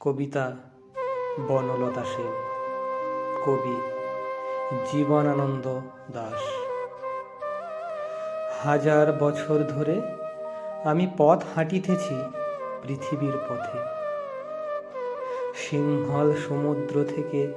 কবিতা বনলতা সেন, কবি জীবনানন্দ দাস। হাজার বছর ধরে আমি পথ হাঁটিতেছি পৃথিবীর পথে। সিংহল সমুদ্র থেকে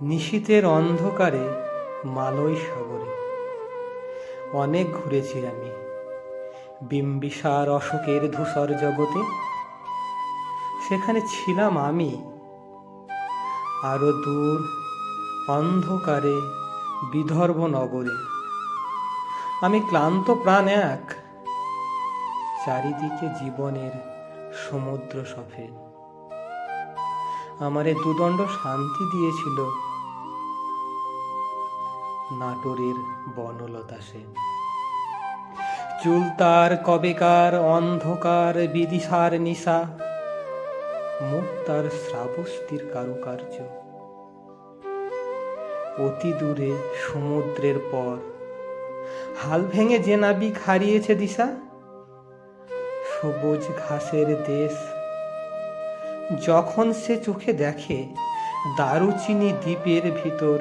নিশীতের অন্ধকারে মালয় সাগরে। অনেক ঘুরেছি আমি। বিম্বিসার অশোকের ধূসর জগতে সেখানে ছিলাম আমি। আরও দূর, অন্ধকারে, বিদর্ভ নগরে। আমি ক্লান্ত প্রাণ এক, চারিদিকে জীবনের সমুদ্র সফেন আমারে দুদণ্ড শান্তি দিয়েছিল নাটোরের বনলতা সেন। চুল তার কবেকার, অন্ধকার, বিদিশার নিশা মুখ তার শ্রাবস্তির কারুকার্য। অতি দূরে সমুদ্রের পর, হাল ভেঙে যে নাবিক হারিয়েছে দিশা, সবুজ ঘাসের দেশ, যখন সে চোখে দেখে দারুচিনি দ্বীপের ভিতর,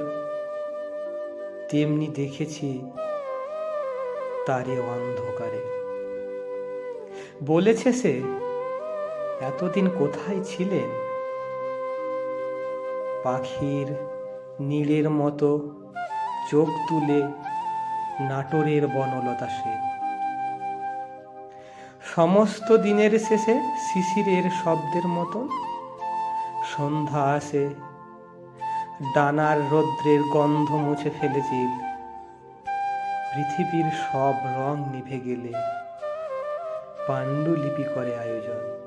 তেমনি দেখেছি তারে অন্ধকারে। বলেছে সে এতদিন কোথায় ছিলেন? পাখির নীলের মতো চোখ তুলে নাটোরের বনলতা সে সমস্ত দিনের শেষে শিশিরের শব্দের মতন সন্ধ্যা আসে, ডানার রৌদ্রের গন্ধ মুছে ফেলেছিল পৃথিবীর সব রং নিভে গেলে পাণ্ডুলিপি করে আয়োজন।